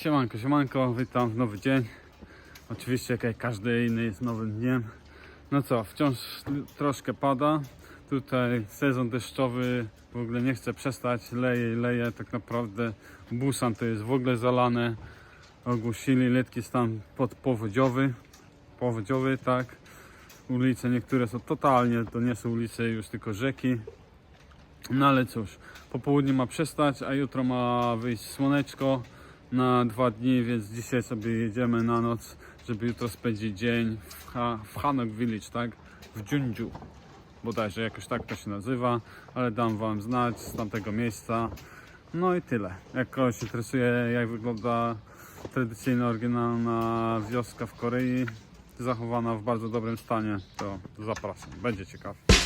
Siemanko, siemanko, witam w nowy dzień. Oczywiście jak każdy inny jest nowym dniem. No co, wciąż troszkę pada. Tutaj sezon deszczowy w ogóle nie chce przestać, leje i leje. Tak naprawdę Busan to jest w ogóle zalane. Ogłosili letki stan podpowodziowy. Powodziowy, tak. Ulice niektóre są totalnie, to nie są ulice już tylko rzeki. No ale cóż, po południu ma przestać, a jutro ma wyjść słoneczko na dwa dni, więc dzisiaj sobie jedziemy na noc, żeby jutro spędzić dzień w, ha w Hanok Village, tak? W Junju. Bodajże jakoś tak to się nazywa, ale dam Wam znać z tamtego miejsca. No i tyle. Jak kogoś interesuje, jak wygląda tradycyjna, oryginalna wioska w Korei, zachowana w bardzo dobrym stanie, to zapraszam. Będzie ciekawe.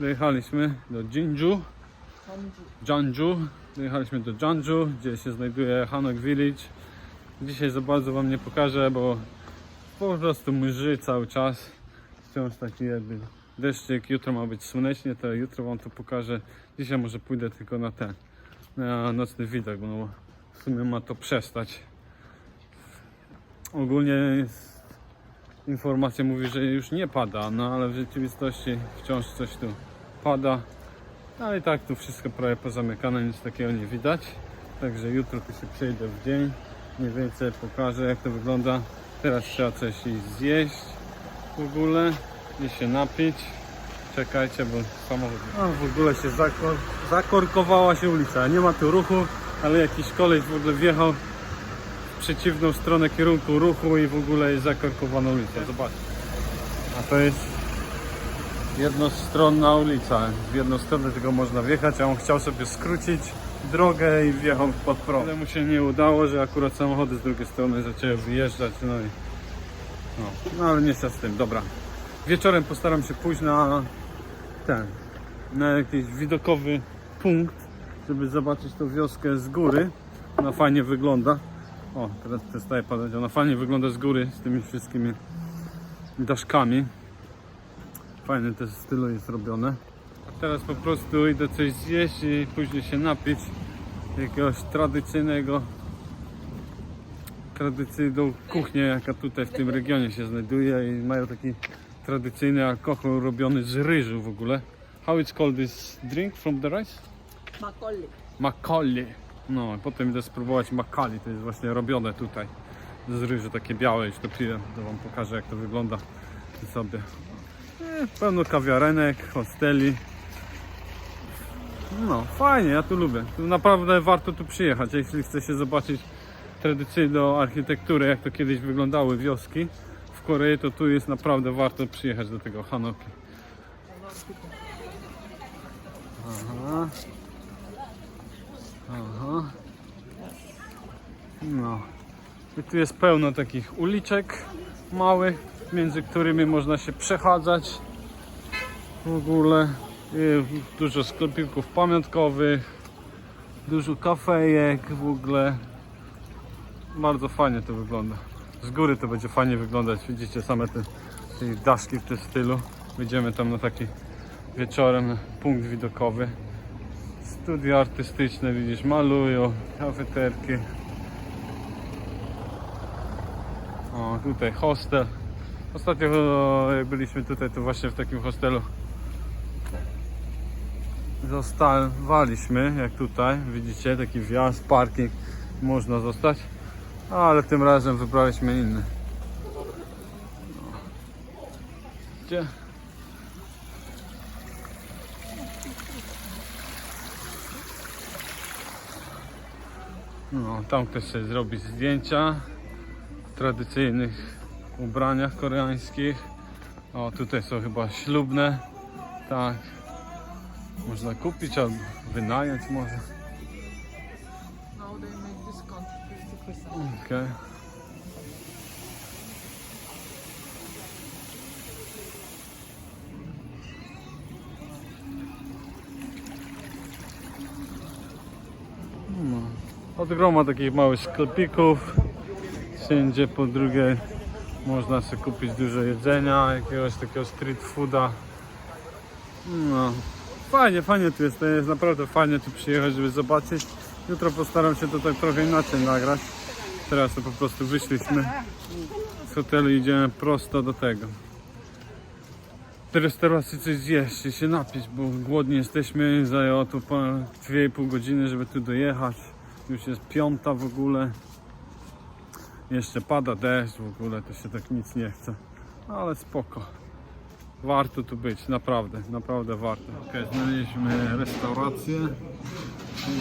Dojechaliśmy do Jinju. Janju. Dojechaliśmy do Janju, gdzie się znajduje Hanok Village. Dzisiaj za bardzo Wam nie pokażę, bo po prostu mrzy cały czas. Wciąż taki jakby deszczyk. Jutro ma być słonecznie, to jutro Wam to pokażę. Dzisiaj może pójdę tylko na ten, na nocny widok, bo no, w sumie ma to przestać. Ogólnie jest informacja mówi, że już nie pada, no ale w rzeczywistości wciąż coś tu pada. No i tak tu wszystko prawie pozamykane, nic takiego nie widać. Także jutro tu się przejdę w dzień, mniej więcej pokażę jak to wygląda. Teraz trzeba coś zjeść w ogóle i się napić. Czekajcie, bo samochód... No, w ogóle się zakor... zakorkowała się ulica. Nie ma tu ruchu, ale jakiś koleś w ogóle wjechał przeciwną stronę kierunku ruchu i w ogóle jest zakorkowana ulica. Zobaczcie. A to jest jednostronna ulica. W jedną stronę tylko można wjechać, a on chciał sobie skrócić drogę i wjechał pod prąd. Ale mu się nie udało, że akurat samochody z drugiej strony zaczęły wyjeżdżać, no i no, no ale nie z tym, dobra. Wieczorem postaram się pójść na ten, na jakiś widokowy punkt, żeby zobaczyć tą wioskę z góry. Ona fajnie wygląda. O, teraz przestaje padać. Ona fajnie wygląda z góry z tymi wszystkimi daszkami. Fajne też stylu jest robione. A teraz po prostu idę coś zjeść i później się napić jakiegoś tradycyjnego tradycyjną kuchnię, jaka tutaj w tym regionie się znajduje i mają taki tradycyjny alkohol robiony z ryżu w ogóle. How it's called this drink from the rice? 막걸 No, potem idę spróbować makali, to jest właśnie robione tutaj z ryżu, takie białe, już to piję, to wam pokażę jak to wygląda i sobie. E, pełno kawiarenek, hosteli. No, fajnie, ja tu lubię. Tu naprawdę warto tu przyjechać, jeśli chce się zobaczyć tradycyjną architekturę, jak to kiedyś wyglądały wioski w Korei, to tu jest naprawdę warto przyjechać do tego Hanoki. Aha. No. I tu jest pełno takich uliczek małych, między którymi można się przechadzać. W ogóle dużo sklepików pamiątkowych, dużo kafejek w ogóle. Bardzo fajnie to wygląda. Z góry to będzie fajnie wyglądać. Widzicie same te, te daszki w tym stylu. Wyjdziemy tam na taki wieczorem punkt widokowy. Studia artystyczne, widzisz, malują, kafeterki. O, tutaj hostel. Ostatnio jak byliśmy tutaj, to właśnie w takim hostelu zostawaliśmy, jak tutaj, widzicie, taki wjazd, parking, można zostać. Ale tym razem wybraliśmy inny. No. Gdzie? No, tam ktoś sobie zrobi zdjęcia w tradycyjnych ubraniach koreańskich. O, tutaj są chyba ślubne. Tak. Można kupić albo wynająć może. Now od groma takich małych sklepików. Wszędzie po drugiej można sobie kupić dużo jedzenia, jakiegoś takiego street fooda. No, fajnie, fajnie tu jest, to jest naprawdę fajnie tu przyjechać, żeby zobaczyć. Jutro postaram się to tak trochę inaczej nagrać. Teraz to po prostu wyszliśmy z hotelu i idziemy prosto do tego. Do restauracji coś zjeść i się napić, bo głodni jesteśmy. Zajęło po 2,5 godziny, żeby tu dojechać. Już jest piąta w ogóle. Jeszcze pada deszcz w ogóle, to się tak nic nie chce. Ale spoko. Warto tu być, naprawdę, naprawdę warto. Ok, znaleźliśmy restaurację.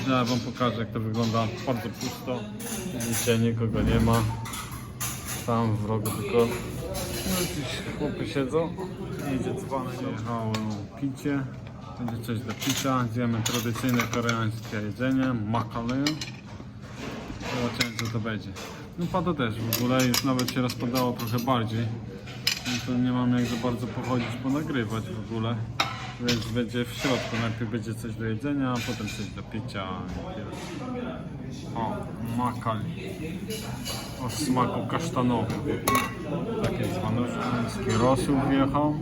Zaraz wam pokażę jak to wygląda. Bardzo pusto. Widzicie, nikogo nie ma. Tam w rogu tylko no, jakieś chłopy siedzą. Idzie dzwonek. Jechało picie. Będzie coś do picia. Zjemy tradycyjne koreańskie jedzenie. Makalę. Zobaczymy co to będzie. No pada też w ogóle, już nawet się rozpadało trochę bardziej. No to nie mam jak za bardzo pochodzić, ponagrywać w ogóle. Więc będzie w środku. Najpierw będzie coś do jedzenia, a potem coś do picia. O, makali. O smaku kasztanowym. Takie dzwoneczki. Rosół wjechał.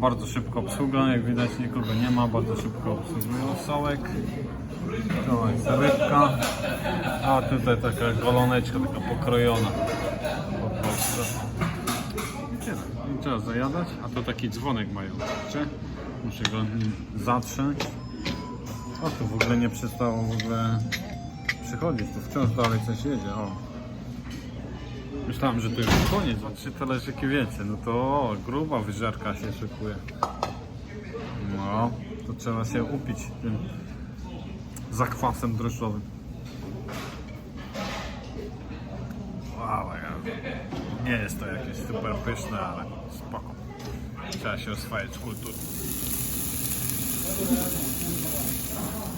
Bardzo szybko obsługa, jak widać nikogo nie ma, bardzo szybko obsługują sołek. Rybka. A tutaj taka goloneczka, taka pokrojona. Po prostu. I trzeba zajadać, a to taki dzwonek mają. Widzicie? Muszę go zatrzeć. O, tu w ogóle nie przestało w ogóle przychodzić, tu wciąż dalej coś jedzie. O. Myślałem, że to już koniec, a trzy talerzyki więcej. No to o, gruba wyżerka się szykuje. No, to trzeba się upić tym zakwasem drożdżowym. Wow, nie jest to jakieś super pyszne, ale spoko. Trzeba się oswajać z kultury.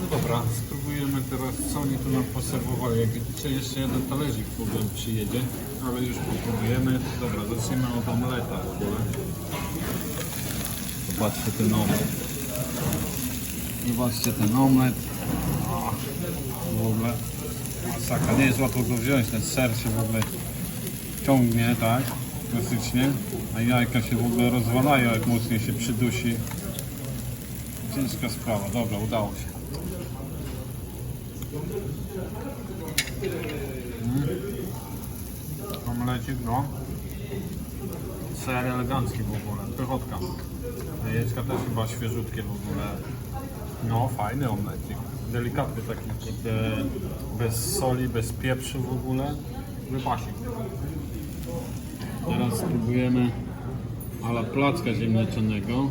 No dobra, spróbujemy teraz co oni tu nam poserwowali. Jak widzicie jeszcze jeden talerzyk w ogóle przyjedzie, ale już popróbujemy. Dobra, zaczniemy od omleta w ogóle. Zobaczcie ten omlet. Zobaczcie ten omlet. W ogóle masakra. Nie jest łatwo go wziąć, ten ser się w ogóle ciągnie, tak? Klasycznie. A jajka się w ogóle rozwalają, jak mocniej się przydusi. Ciężka sprawa. Dobra, udało się. Mm. Omlecik, no. Ser elegancki w ogóle. Pychotka. Jajeczka też chyba świeżutkie w ogóle. No, fajny omlecik. Delikatny taki, kurde, bez soli, bez pieprzu w ogóle. Wypasik. Teraz spróbujemy ala placka ziemniaczanego.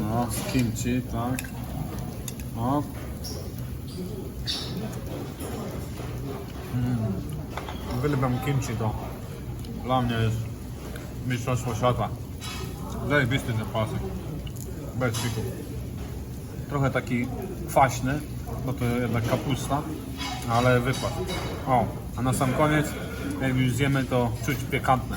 No, z kimchi, tak. O. Mm. Uwielbiam kimchi to. Dla mnie jest mistrzostwo świata. Zajebisty ten pasek. Bez fików. Trochę taki kwaśny, bo to jednak kapusta, ale wypad. O, a na sam koniec, jak już zjemy, to czuć pikantne.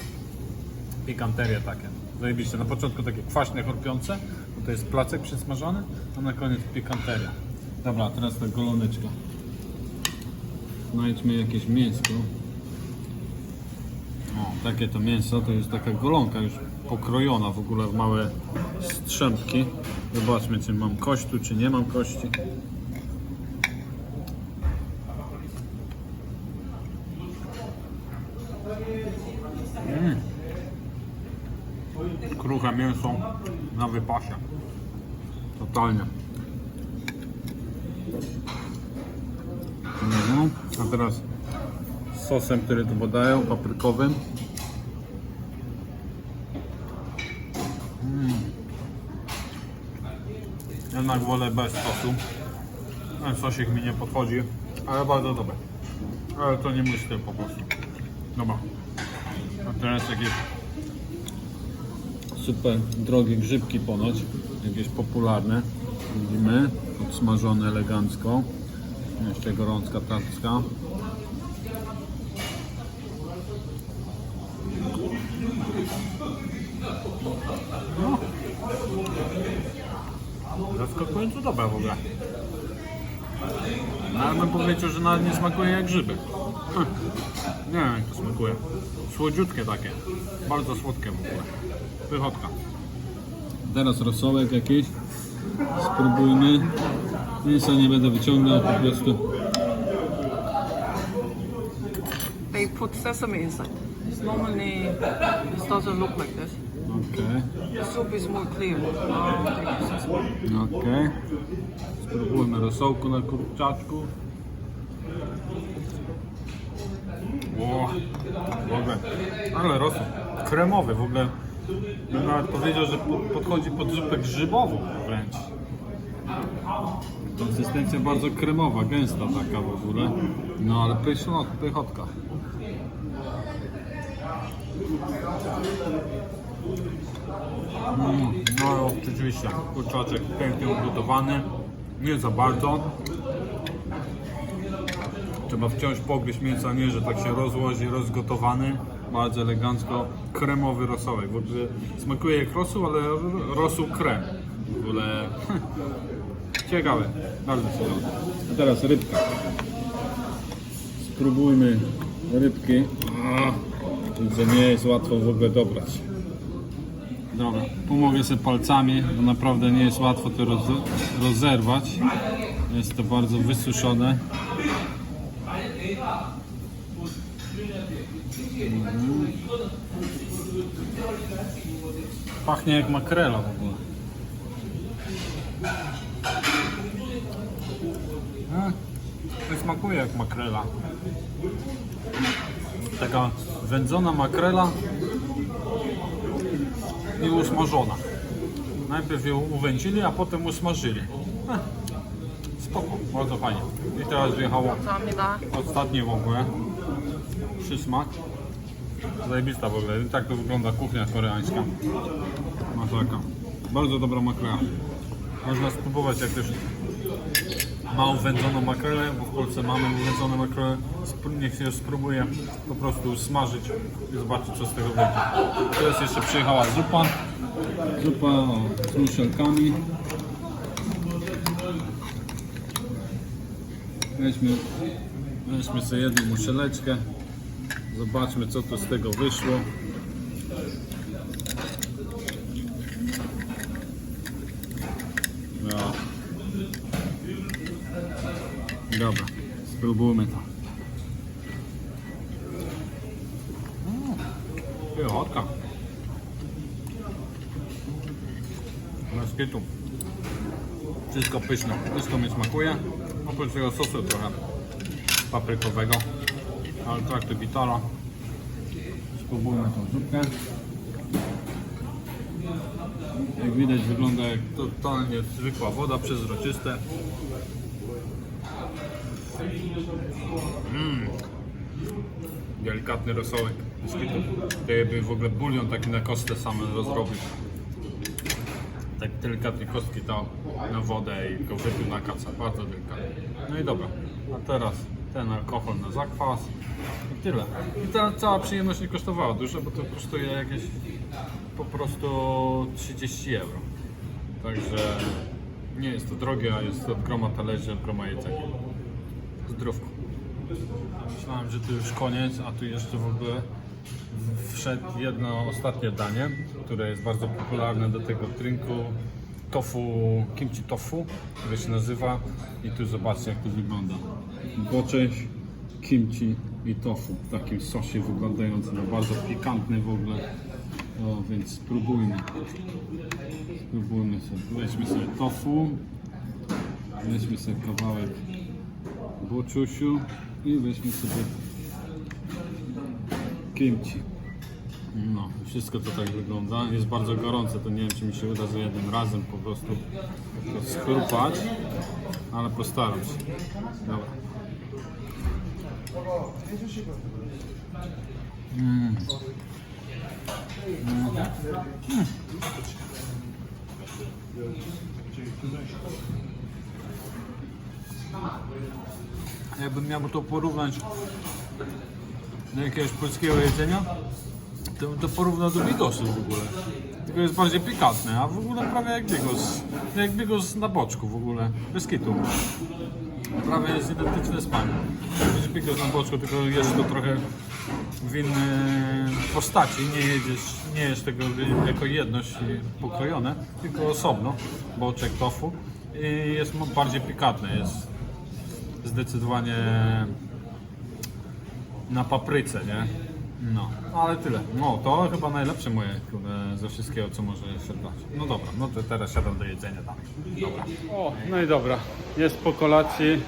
Pikanterie takie. Zajebiście. Na początku takie kwaśne, chrupiące, bo to jest placek przesmażony, a na koniec pikanteria. Dobra, teraz ta goloneczka. Znajdźmy jakieś mięsko. O, takie to mięso, to jest taka golonka już pokrojona w ogóle w małe strzępki. Zobaczmy, czy mam kość tu, czy nie mam kości. Mm. Kruche mięso na wypasie. Totalnie. Mhm. A teraz sosem, który tu podają, paprykowym. Jednak wolę bez sosu. Ten sosik mi nie podchodzi, ale bardzo dobre. Ale to nie mój styl po prostu. Dobra. A teraz jakieś super drogie grzybki ponoć, jakieś popularne. Widzimy, odsmażone elegancko. Jeszcze gorączka tacka. No. Zaskakująco dobre. No, ale bym powiedział, że nawet nie smakuje jak grzyby. Hm. Nie wiem jak to smakuje. Słodziutkie takie. Bardzo słodkie w ogóle. Pychotka. Teraz rosołek jakiś. Spróbujmy. Mięsa nie będę wyciągał, po prostu. They put sesame inside. It's normally it doesn't look like this. The soup is more clear. Sesame. Okej. Spróbujmy rosołku na kurczaczku. Ło, w ogóle, ale rosół kremowy w ogóle. Bym nawet powiedział, że po- podchodzi pod zupę grzybową wręcz. Konsystencja bardzo kremowa, gęsta taka w ogóle. No ale pyszno, pychotka. Mm, no oczywiście, kurczaczek pięknie ugotowany, nie za bardzo. Trzeba wciąż pogryźć mięsa, nie, że tak się rozłoży, rozgotowany. Bardzo elegancko, kremowy rosołek. W ogóle smakuje jak rosół, ale rosół krem. W ogóle ciekawe, bardzo ciekawe. A teraz rybka. Spróbujmy rybki. Że nie jest łatwo w ogóle dobrać. Dobra, pomogę sobie palcami, bo naprawdę nie jest łatwo to roz, rozerwać. Jest to bardzo wysuszone. Mhm. Pachnie jak makrela w ogóle. Smakuje jak makrela. Taka wędzona makrela i usmażona. Najpierw ją uwędzili, a potem usmażyli. Hm. Spoko, bardzo fajnie. I teraz wjechało ostatnie w ogóle. Przysmak. Zajebista w ogóle. I tak to wygląda kuchnia koreańska. Masaka. Bardzo dobra makra. Można spróbować jak też małą wędzoną makrelę, bo w Polsce mamy wędzoną makrelę. Spró- Niech się spróbuje po prostu smażyć i zobaczyć co z tego będzie. Teraz jeszcze przyjechała zupa. Zupa o, z muszelkami. Weźmy, weźmy sobie jedną muszeleczkę. Zobaczmy co tu z tego wyszło. No. Dobra, spróbujmy to. Pychotka. Bez kitu. Wszystko pyszne. Wszystko mi smakuje. Oprócz tego sosu trochę paprykowego. Ale trakty Vitala. Spróbujmy tą zupkę. Jak widać wygląda jak totalnie zwykła woda, przezroczyste. Mm. Delikatny rosołek. jakby w ogóle bulion taki na kostę sam rozrobił. Tak delikatnie kostki dał na wodę i go wypił na kaca. Bardzo delikatnie. No i dobra. A teraz ten alkohol na zakwas. I tyle. I ta cała przyjemność nie kosztowała dużo, bo to kosztuje jakieś po prostu 30 euro. Także nie jest to drogie, a jest od groma talerzy, od groma jedzenia. Zdrówko. Myślałem, że to już koniec, a tu jeszcze w ogóle wszedł jedno ostatnie danie, które jest bardzo popularne do tego drinku tofu, kimchi tofu, które się nazywa i tu zobaczcie jak to wygląda. Boczek, kimchi i tofu w takim sosie wyglądającym, no bardzo pikantny w ogóle. O, więc spróbujmy. Spróbujmy sobie. Weźmy sobie tofu, weźmy sobie kawałek boczusiu i weźmy sobie kimchi. No, wszystko to tak wygląda. Jest bardzo gorące, to nie wiem czy mi się uda za jednym razem po prostu to schrupać, ale postaram się. Dobra. Mm. Mm. Jakbym miał to porównać do jakiegoś polskiego jedzenia, To bym to porównał do bigosu w ogóle. Tylko jest bardziej pikantne, a w ogóle prawie jak bigos. Jak bigos na boczku w ogóle. Bez kitu. Prawie jest identyczny smak. Jest bigos na boczku, tylko jest to trochę w innej postaci. Nie jedziesz, nie jesz tego jako jedność pokrojone, tylko osobno. Boczek tofu. I jest bardziej pikantne. Jest zdecydowanie na papryce, nie? No, ale tyle. No, to chyba najlepsze moje ze wszystkiego, co może jeszcze dać. No dobra, no to teraz siadam do jedzenia dalej. Dobra. O, no i dobra, jest po kolacji.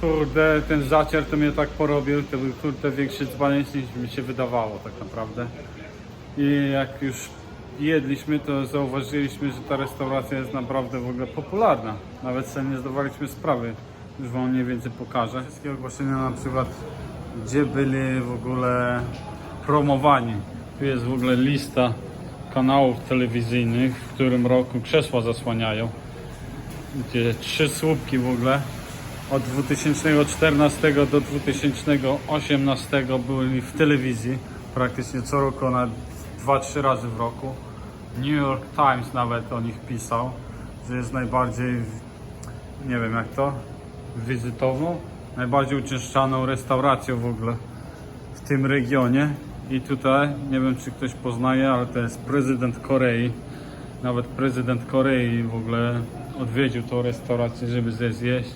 Kurde, ten zacier to mnie tak porobił, to był kurde większy dzbaniec niż mi się wydawało tak naprawdę. I jak już jedliśmy, to zauważyliśmy, że ta restauracja jest naprawdę w ogóle popularna. Nawet sobie nie zdawaliśmy sprawy, już wam mniej więcej pokażę. Wszystkie ogłoszenia na przykład, gdzie byli w ogóle promowani. Tu jest w ogóle lista kanałów telewizyjnych, w którym roku krzesła zasłaniają gdzie trzy słupki w ogóle od 2014 do 2018 byli w telewizji praktycznie co roku, na 2-3 razy w roku. New York Times nawet o nich pisał, że jest najbardziej, nie wiem jak to, wizytowną, najbardziej uczęszczaną restauracją w ogóle w tym regionie. I tutaj, nie wiem czy ktoś poznaje, ale to jest prezydent Korei. Nawet prezydent Korei w ogóle odwiedził tą restaurację, żeby zjeść.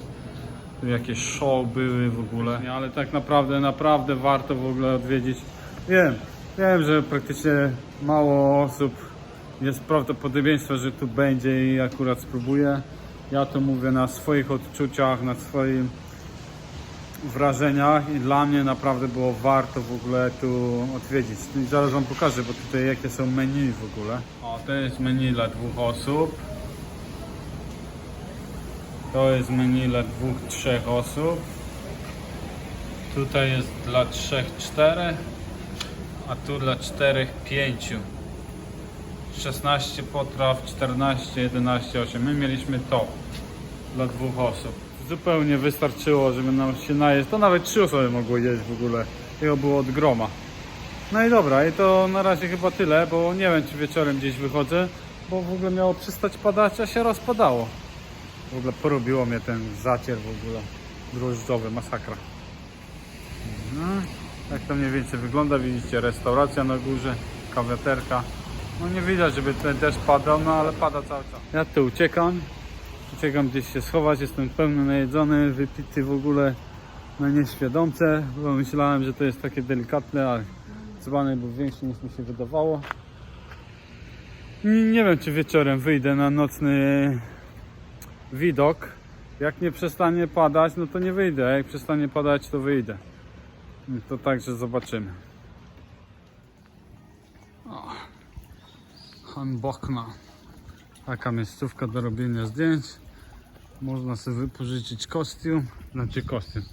Tu jakieś show były w ogóle. Nie, Ale tak naprawdę, naprawdę warto w ogóle odwiedzić. Wiem, wiem, że praktycznie mało osób jest prawdopodobieństwo, że tu będzie i akurat spróbuję. Ja to mówię na swoich odczuciach, na swoim wrażeniach i dla mnie naprawdę było warto w ogóle tu odwiedzić. I zaraz Wam pokażę, bo tutaj jakie są menu w ogóle. O, to jest menu dla dwóch osób. To jest menu dla dwóch, trzech osób. Tutaj jest dla trzech, czterech, a tu dla czterech, pięciu. 16 potraw, 14, 11, 8. My mieliśmy to dla dwóch osób. Zupełnie wystarczyło, żeby nam się najeść. To nawet trzy osoby mogły jeść w ogóle. Tego było od groma. No i dobra, i to na razie chyba tyle, bo nie wiem czy wieczorem gdzieś wychodzę, bo w ogóle miało przestać padać, a się rozpadało. W ogóle porobiło mnie ten zacier w ogóle drożdżowy, masakra. No, tak to mniej więcej wygląda, widzicie restauracja na górze, kawiaterka. No nie widać, żeby ten deszcz padał, no ale pada cały czas. Ja tu uciekam, uciekam gdzieś się schować, jestem pełny najedzony, wypity w ogóle na nieświadomce, bo myślałem, że to jest takie delikatne, ale dzbanek był większy niż mi się wydawało. Nie wiem, czy wieczorem wyjdę na nocny widok. Jak nie przestanie padać, no to nie wyjdę, jak przestanie padać, to wyjdę. No To także zobaczymy. Hanbokna. Taka miejscówka do robienia zdjęć. Można sobie wypożyczyć kostium, znaczy kostium,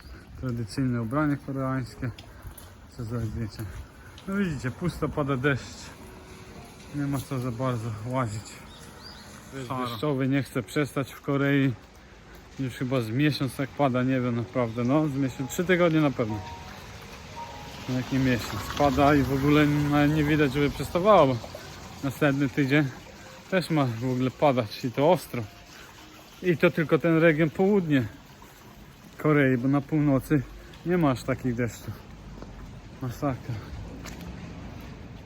tradycyjne ubranie koreańskie. Co za zdjęcie. No widzicie, pusto pada deszcz. Nie ma co za bardzo łazić. Deszczowy nie chce przestać w Korei. Już chyba z miesiąc tak pada, nie wiem naprawdę. No, z miesiąc, trzy tygodnie na pewno. No, Jak nie miesiąc. Pada i w ogóle nie widać, żeby przestawało. Bo następny tydzień też ma w ogóle padać i to ostro. I to tylko ten region południe Korei, bo na północy nie ma aż takich deszczów. Masakra.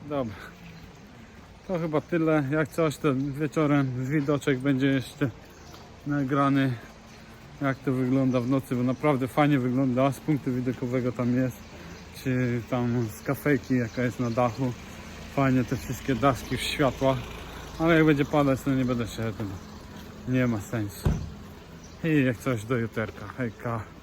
Dobra. To chyba tyle. Jak coś, to wieczorem widoczek będzie jeszcze nagrany. Jak to wygląda w nocy, bo naprawdę fajnie wygląda. Z punktu widokowego tam jest. Czy tam z kafejki, jaka jest na dachu. Fajnie te wszystkie daszki w światłach. Ale jak będzie padać, to nie będę szedł. Nie ma sensu. I jak coś do juterka. Hejka.